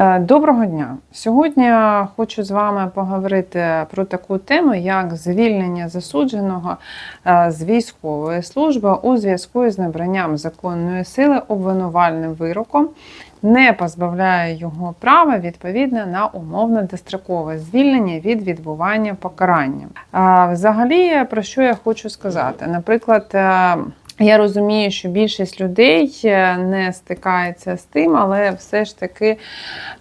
Е, Доброго дня! Сьогодні хочу з вами поговорити про таку тему, як звільнення засудженого е, з військової служби у зв'язку з набранням законної сили обвинувальним вироком, не позбавляє його права відповідно на умовно дострокове звільнення від відбування покарання. Взагалі, про що я хочу сказати? Наприклад, е, я розумію, що більшість людей е, не стикається з тим, але все ж таки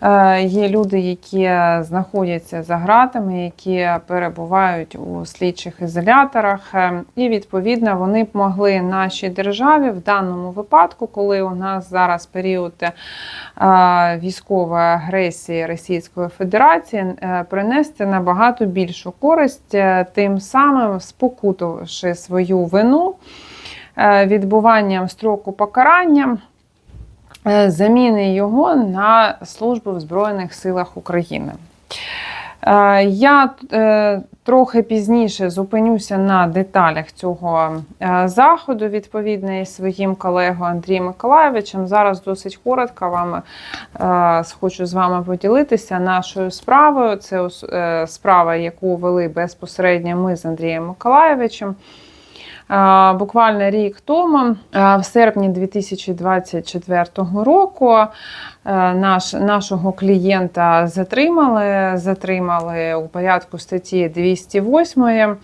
е, є люди, які знаходяться за ґратами, які перебувають у слідчих ізоляторах, е, і відповідно вони б могли нашій державі в даному випадку, коли у нас зараз період військової агресії Російської Федерації, принести набагато більшу користь, тим самим спокутувавши свою вину відбуванням строку покарання, е, заміни його на службу в Збройних силах України. Е, Я е, трохи пізніше зупинюся на деталях цього е, заходу, відповідно, із своїм колегою Андрієм Миколаєвичем. Зараз досить коротко вам е, хочу з вами поділитися нашою справою. Це е, справа, яку вели безпосередньо ми з Андрієм Миколаєвичем. Буквально рік тому, в серпні 2024 року, наш, нашого клієнта затримали. Затримали у порядку статті 208.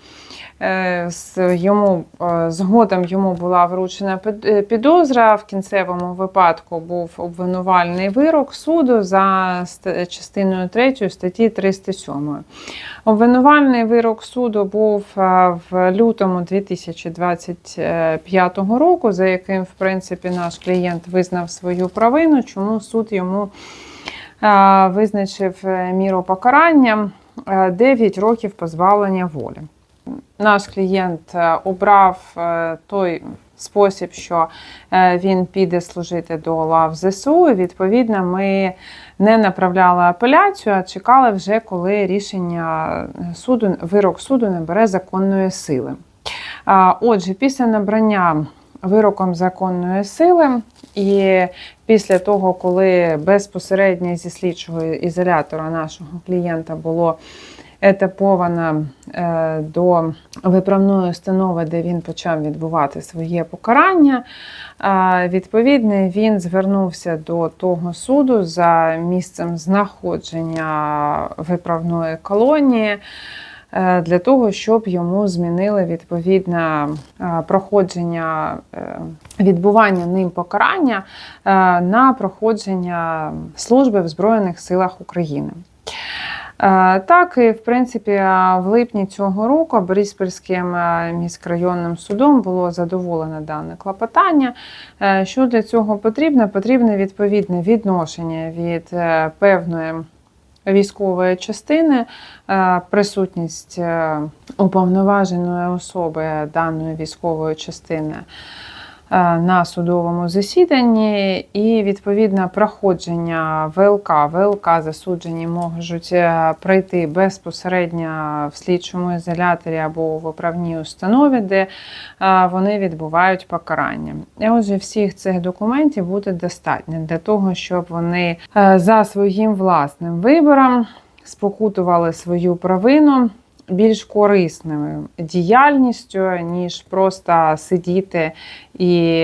Е, з- Йому е, згодом йому була вручена е, підозра. В кінцевому випадку був обвинувальний вирок суду за ст- частиною 3 статті 307. Обвинувальний вирок суду був в лютому 2025 року, за яким, в принципі, наш клієнт визнав свою провину, чому суд йому визначив міру покарання е, 9 років позбавлення волі. Наш клієнт е, обрав е, той спосіб, що е, він піде служити до лав ЗСУ. І, відповідно, ми не направляли апеляцію, а чекали вже, коли рішення суду, вирок суду набере законної сили. Отже, після набрання вироком законної сили, і після того, коли безпосередньо зі слідчого ізолятора нашого клієнта було етаповано е, до виправної установи, де він почав відбувати своє покарання. Відповідно, він звернувся до того суду за місцем знаходження виправної колонії. е, Для того, щоб йому змінили відповідне е, проходження відбування ним покарання на проходження служби в Збройних силах України. Е, Так, і в принципі, е, в липні цього року Бориспільським е, міськрайонним судом було задоволено дане клопотання. Що для цього потрібно? Потрібне відповідне відношення від певної військової частини, присутність уповноваженої особи даної військової частини на судовому засіданні і відповідне проходження ВЛК. ВЛК засуджені можуть е, пройти безпосередньо в слідчому ізоляторі або в виправній установі, де е, вони відбувають покарання. І отже, всіх цих документів буде достатньо для того, щоб вони е, за своїм власним вибором спокутували свою провину більш корисною діяльністю, ніж просто сидіти і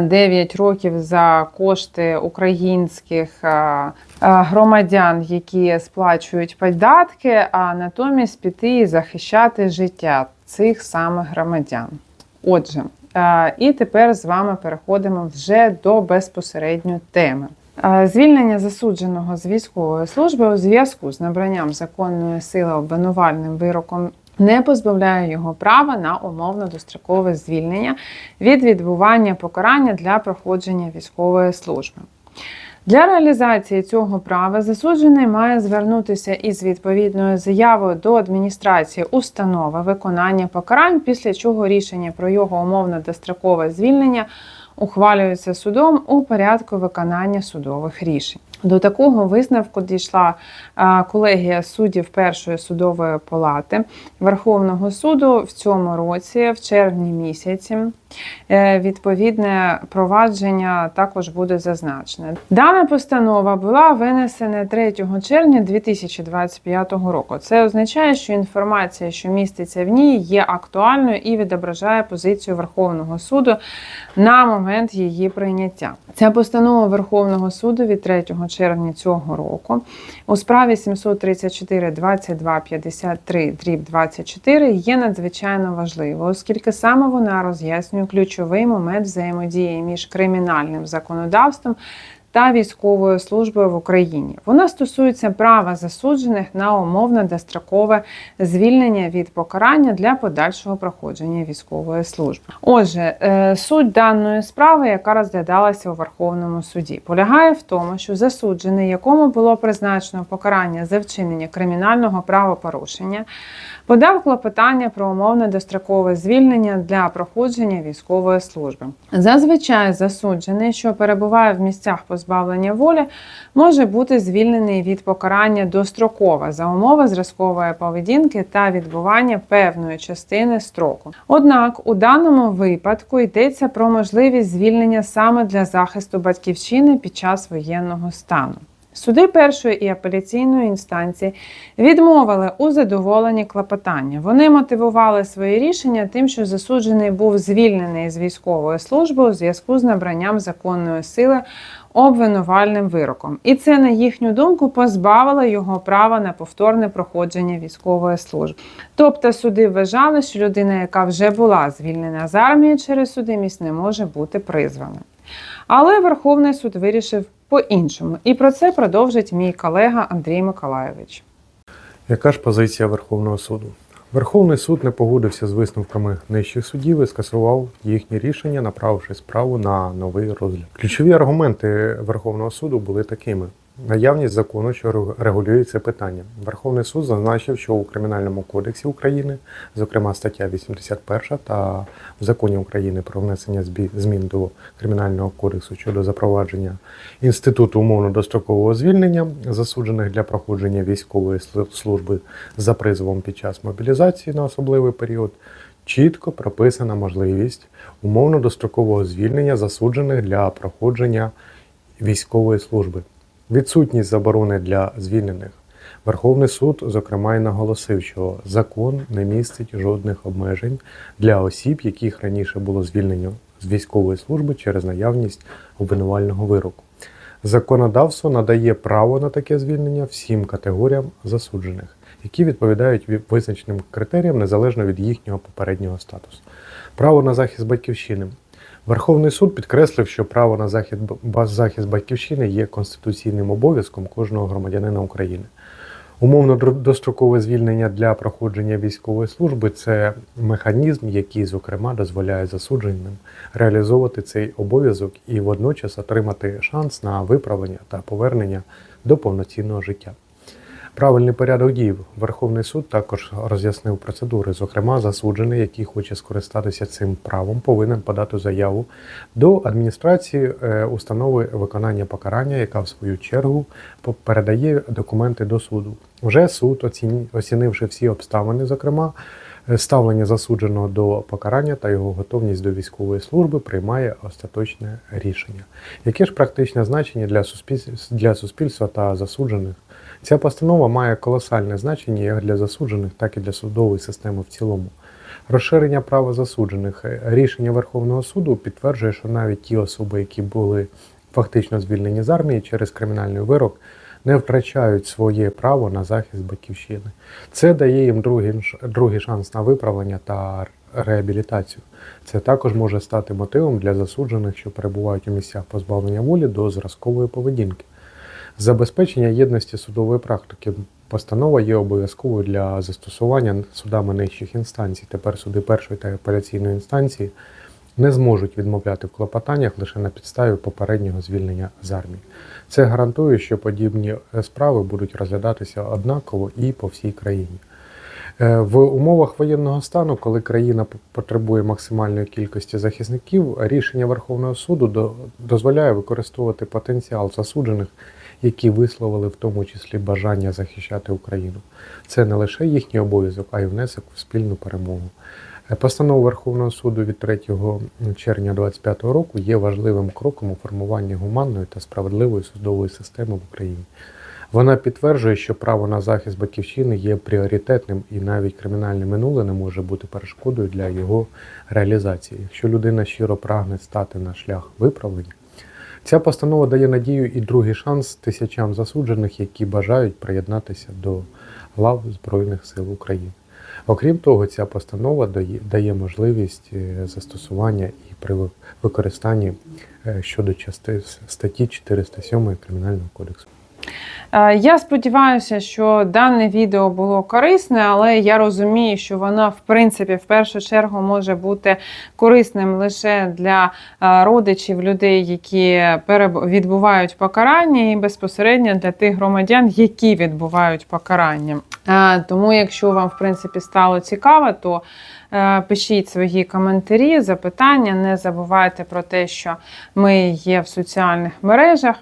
9 років за кошти українських е, е, громадян, які сплачують податки, а натомість піти і захищати життя цих самих громадян. Отже, е, і тепер з вами переходимо вже до безпосередньо теми. Е, Звільнення засудженого з військової служби у зв'язку з набранням законної сили обвинувальним вироком не позбавляє його права на умовно дострокове звільнення від відбування покарання для проходження військової служби. Для реалізації цього права засуджений має звернутися із відповідною заявою до адміністрації установи виконання покарань, після чого рішення про його умовно дострокове звільнення ухвалюється судом у порядку виконання судових рішень. До такого висновку дійшла е, колегія суддів першої судової палати Верховного суду в цьому році, в червні місяці. Е, Відповідне провадження також буде зазначене. Дана постанова була винесена 3 червня 2025 року. Це означає, що інформація, що міститься в ній, є актуальною і відображає позицію Верховного суду на момент її прийняття. Ця постанова Верховного суду від 3 червня цього року у справі 734 22 53 дріб 24 є надзвичайно важливою, оскільки саме вона роз'яснює ключовий момент взаємодії між кримінальним законодавством та військовою службою в Україні. Вона стосується права засуджених на умовне дострокове звільнення від покарання для подальшого проходження військової служби. Отже, е, суть даної справи, яка розглядалася у Верховному суді, полягає в тому, що засуджений, якому було призначено покарання за вчинення кримінального правопорушення, подав клопотання про умовне дострокове звільнення для проходження військової служби. Зазвичай засуджений, що перебуває в місцях позбавлення волі, може бути звільнений від покарання достроково за умови зразкової поведінки та відбування певної частини строку. Однак у даному випадку йдеться про можливість звільнення саме для захисту батьківщини під час воєнного стану. Суди першої і апеляційної інстанції відмовили у задоволенні клопотання. Вони мотивували своє рішення тим, що засуджений був звільнений з військової служби у зв'язку з набранням законної сили обвинувальним вироком. І це, на їхню думку, позбавило його права на повторне проходження військової служби. Тобто суди вважали, що людина, яка вже була звільнена з армії через судимість, не може бути призвана. Але Верховний суд вирішив по-іншому. І про це продовжить мій колега Андрій Миколаєвич. Яка ж позиція Верховного суду? Верховний суд не погодився з висновками нижчих судів і скасував їхні рішення, направивши справу на новий розгляд. Ключові аргументи Верховного суду були такими: наявність закону, що регулює це питання. Верховний суд зазначив, що у Кримінальному кодексі України, зокрема стаття 81 та в законі України про внесення змін до Кримінального кодексу щодо запровадження інституту умовно-дострокового звільнення засуджених для проходження військової служби за призовом під час мобілізації на особливий період, чітко прописана можливість умовно-дострокового звільнення засуджених для проходження військової служби. Відсутність заборони для звільнених. Верховний суд, зокрема, і наголосив, що закон не містить жодних обмежень для осіб, яких раніше було звільнено з військової служби через наявність обвинувального вироку. Законодавство надає право на таке звільнення всім категоріям засуджених, які відповідають визначеним критеріям незалежно від їхнього попереднього статусу. Право на захист батьківщини. Верховний суд підкреслив, що право на ба- захист батьківщини є конституційним обов'язком кожного громадянина України. Умовно дострокове звільнення для проходження військової служби це механізм, який, зокрема, дозволяє засудженим реалізовувати цей обов'язок і водночас отримати шанс на виправлення та повернення до повноцінного життя. Правильний порядок дій Верховний суд також роз'яснив процедури. Зокрема, засуджений, який хоче скористатися цим правом, повинен подати заяву до адміністрації е, установи виконання покарання, яка в свою чергу передає документи до суду. Вже суд, оцінивши всі обставини, зокрема е, ставлення засудженого до покарання та його готовність до військової служби, приймає остаточне рішення. Яке ж практичне значення для суспільства та засуджених? Ця постанова має колосальне значення як для засуджених, так і для судової системи в цілому. Розширення права засуджених. Рішення Верховного суду підтверджує, що навіть ті особи, які були фактично звільнені з армії через кримінальний вирок, не втрачають своє право на захист батьківщини. Це дає їм другий, другий шанс на виправлення та реабілітацію. Це також може стати мотивом для засуджених, що перебувають у місцях позбавлення волі до зразкової поведінки. Забезпечення єдності судової практики. Постанова є обов'язковою для застосування судами нижчих інстанцій. Тепер суди першої та апеляційної інстанції не зможуть відмовляти в клопотаннях лише на підставі попереднього звільнення з армії. Це гарантує, що подібні е, справи будуть розглядатися однаково і по всій країні. Е, В умовах воєнного стану, коли країна потребує максимальної кількості захисників, рішення Верховного суду дозволяє використовувати потенціал засуджених, які висловили в тому числі бажання захищати Україну. Це не лише їхній обов'язок, а й внесок в спільну перемогу. Е, Постанова Верховного суду від 3 червня 2025 року є важливим кроком у формуванні гуманної та справедливої судової системи в Україні. Вона підтверджує, що право на захист батьківщини є пріоритетним і навіть кримінальне минуле не може бути перешкодою для його реалізації. Якщо людина щиро прагне стати на шлях виправлення, ця постанова дає надію і другий шанс тисячам засуджених, які бажають приєднатися до лав Збройних сил України. Окрім того, ця постанова дає, можливість е, застосування і при використанні е, щодо статті 407 Кримінального кодексу. Е, Я сподіваюся, що дане відео було корисне, але я розумію, що воно в принципі в першу чергу може бути корисним лише для е, родичів людей, які відбувають покарання, і безпосередньо для тих громадян, які відбувають покарання. Е, Тому, якщо вам в принципі стало цікаво, то пишіть свої коментарі, запитання. Не забувайте про те, що ми є в соціальних мережах.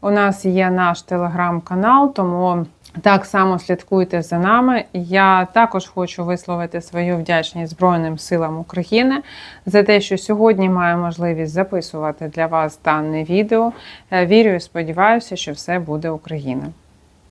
У нас є наш телеграм-канал, тому так само слідкуйте за нами. Я також хочу висловити свою вдячність Збройним силам України за те, що сьогодні маю можливість записувати для вас дане відео. Е, Вірю і сподіваюся, що все буде Україна.